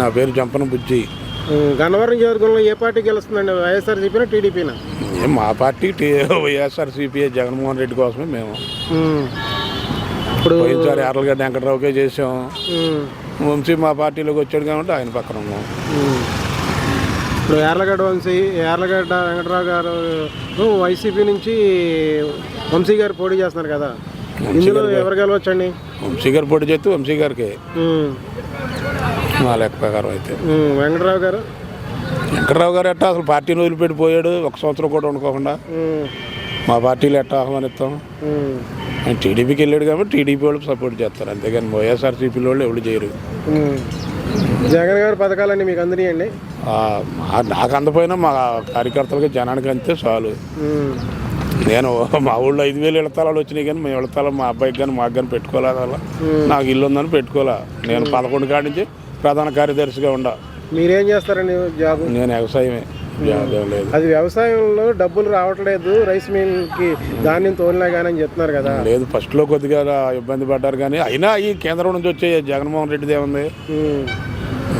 నా పేరు చంపన బుజ్జి. గన్నవరం నియోజకవర్గంలో ఏ పార్టీ గెలుస్తుందండి? వైఎస్ఆర్సీపీనా టీడీపీనా? ఏం మా పార్టీ వైఎస్ఆర్సీపీ జగన్మోహన్ రెడ్డి కోసమే మేము. ఇప్పుడు పోయినసారి ఎర్రగడ్డ వెంకటరావుకే చేసాం. వంశీ మా పార్టీలోకి వచ్చాడు కాబట్టి ఆయన పక్కన ఉన్నాం. ఇప్పుడు యార్లగడ్డ వంశీ యార్లగడ్డ వెంకటరావు గారు వైసీపీ నుంచి వంశీ గారు పోటీ చేస్తున్నారు కదా. ఇందులో ఎవరు గెలవచ్చండి? వంశీ గారు పొడి చేస్తే వంశీ గారికి. మా లెక్క ప్రకారం అయితే. వెంకటరావు గారు? వెంకటరావు గారు ఎట్టా అసలు పార్టీని వదిలిపెట్టి పోయాడు ఒక సంవత్సరం కూడా ఉండకోకుండా. ఉమ్, మా పార్టీలో ఎట్టా ఆహ్వానిస్తాం. ఆయన టీడీపీకి వెళ్ళాడు కాబట్టి టీడీపీ వాళ్ళు సపోర్ట్ చేస్తారు. అంతేగాని వైఎస్ఆర్సీపీ వాళ్ళు ఎవరు చేయరు. జగన్ గారి పథకాలన్నీ మీకు అందినాయండి నాకు అందపోయినా మా కార్యకర్తలకి జనానికి అంతే చాలు. నేను మా ఊళ్ళో ఐదు వేలు ఇళ్ళతాలు వచ్చినాయి కానీ మేము ఇళ్ళతాలు మా అబ్బాయికి కానీ మాకు కానీ పెట్టుకోలే అలా. నాకు ఇల్లు ఉందని పెట్టుకోలే. నేను పదకొండు కాడి నుంచి ప్రధాన కార్యదర్శిగా ఉండ. మీరేం చేస్తారండి జాబ్? నేను వ్యవసాయమే. ఏం లేదు. అది వ్యవసాయంలో డబ్బులు రావట్లేదు రైస్ మిల్కి ధాన్యం తోలినా కానీ అని చెప్తున్నారు కదా. లేదు ఫస్ట్లో కొద్దిగా ఇబ్బంది పడ్డారు కానీ అయినా ఈ కేంద్రం నుంచి వచ్చే జగన్మోహన్ రెడ్డిది ఏముంది.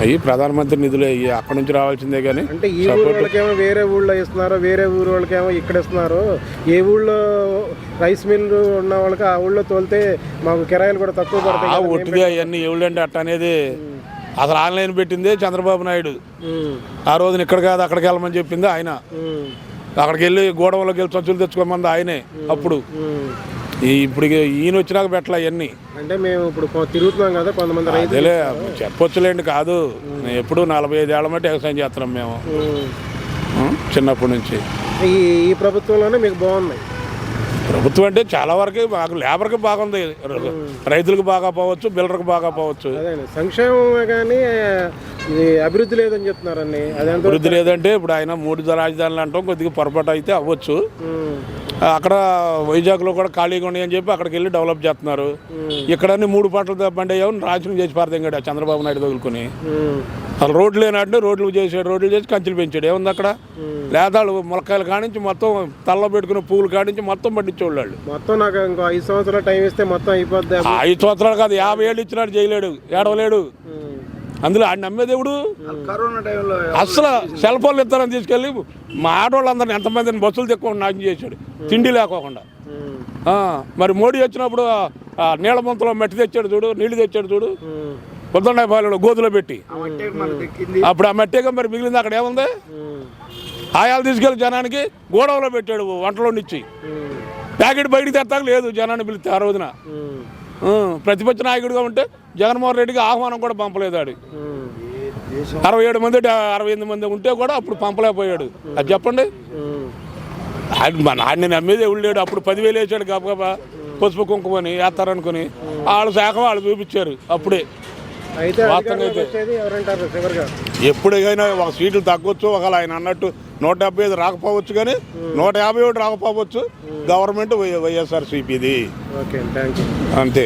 అవి ప్రధానమంత్రి నిధులే ఇవి అక్కడి నుంచి రావాల్సిందే కానీ అంటే ఈ ఊరు వాళ్ళకేమో వేరే ఊళ్ళో ఇస్తున్నారు వేరే ఊరు వాళ్ళకేమో ఇక్కడ ఇస్తున్నారు. ఏ ఊళ్ళో రైస్ మిల్ ఉన్న వాళ్ళకి ఆ ఊళ్ళో తోలితే మాకు కిరాయిలు కూడా తక్కువ పడతాయి. ఒట్టిగా అవన్నీ ఎవడంటే అట్ట అనేది అసలు ఆన్లైన్ పెట్టిందే చంద్రబాబు నాయుడు. ఆ రోజున ఇక్కడ కాదు అక్కడికి వెళ్ళమని చెప్పింది ఆయన. అక్కడికి వెళ్ళి గోడవలోకి వెళ్ళి సంచులు తెచ్చుకోమంది ఆయనే అప్పుడు. ఇప్పుడు ఈయన వచ్చినాక పెట్టలే అవన్నీ అంటే మేము ఇప్పుడు తిరుగుతున్నాం కదా కొంతమంది రైతులు. చెప్పొచ్చులేండి కాదు. ఎప్పుడు నలభై ఐదు ఏళ్ళ మట్టి వ్యవసాయం చేస్తున్నాం మేము? చిన్నప్పటి నుంచి. ఈ ఈ ప్రభుత్వంలోనే మీకు బాగున్నాయి. ప్రభుత్వం అంటే చాలా వరకు మాకు లేబర్కి బాగుంది. రైతులకు బాగా పోవచ్చు బిల్డర్కి బాగా పోవచ్చు. సంక్షేమమే కానీ ఇది అభివృద్ధి లేదని చెప్తున్నారండి. అభివృద్ధి లేదంటే ఇప్పుడు ఆయన మూడు రాజధానులు అంటాం కొద్దిగా పొరపాటు అయితే అవ్వచ్చు. అక్కడ వైజాగ్లో కూడా ఖాళీగా ఉన్నాయని చెప్పి అక్కడికి వెళ్ళి డెవలప్ చేస్తున్నారు. ఇక్కడ మూడు పంటలు బండి అయ్యావు నాశనం చేసి పారదింగాడు చంద్రబాబు నాయుడు తగులుకొని. అసలు రోడ్లు లేనాడు రోడ్లు చేసాడు రోడ్లు చేసి కంచెలు పెంచాడు. ఏముంది అక్కడ? లేదాళ్ళు ములక్కాయలు కానించి మొత్తం తల్ల పెట్టుకున్న పువ్వులు కానించి మొత్తం పండించేవాళ్ళు వాళ్ళు. మొత్తం నాకు ఇంకో ఐదు సంవత్సరాలు టైం ఇస్తే మొత్తం అయిపోద్ది ఐదు సంవత్సరాలు కాదు యాభై ఏళ్ళు ఇచ్చినాడు చేయలేడు ఏడవలేడు. అందులో ఆయన నమ్మేదేవుడు కరోనా టైంలో అసలు సెల్ ఫోన్లు ఇస్తారని తీసుకెళ్ళి మా ఆడవాళ్ళందరినీ ఎంతమందిని బస్సులు తెక్కువ నాశనం చేశాడు. తిండి లేకోకుండా. మరి మోడీ వచ్చినప్పుడు నీళ్ళ ముంతలో మట్టి తెచ్చాడు చూడు నీళ్ళు తెచ్చాడు చూడు. ఉమ్, పొద్దున్నాయిపాలెంలో గోధులో పెట్టి. అప్పుడు ఆ మట్టిగా మరి మిగిలింది అక్కడ ఏముంది? ఆయాలు తీసుకెళ్ళి జనానికి గోడవలో పెట్టాడు వంటలో నుంచి ప్యాకెట్ బయటికి తెస్తాక లేదు జనాన్ని పిలిస్తే ఆ రోజున. ప్రతిపక్ష నాయకుడిగా ఉంటే జగన్మోహన్ రెడ్డికి ఆహ్వానం కూడా పంపలేదు ఆడు అరవై ఏడు మంది అరవై ఎనిమిది మంది ఉంటే కూడా అప్పుడు పంపలేకపోయాడు. అది చెప్పండి. మా నాన్న నమ్మేది ఎవడు లేడు అప్పుడు పదివేలు వేసాడు గబగబా పసుపు కుంకుమని వేస్తారనుకుని వాళ్ళు శాఖ వాళ్ళు చూపించారు అప్పుడే. ఎప్పుడైనా ఒక సీట్లు తగ్గొచ్చు ఒకవేళ ఆయన అన్నట్టు నూట డెబ్బై ఐదు రాకపోవచ్చు కానీ నూట యాభై ఒకటి రాకపోవచ్చు. గవర్నమెంట్ వై వైఎస్ఆర్ సిపిది ఓకే థ్యాంక్ యూ అంతే.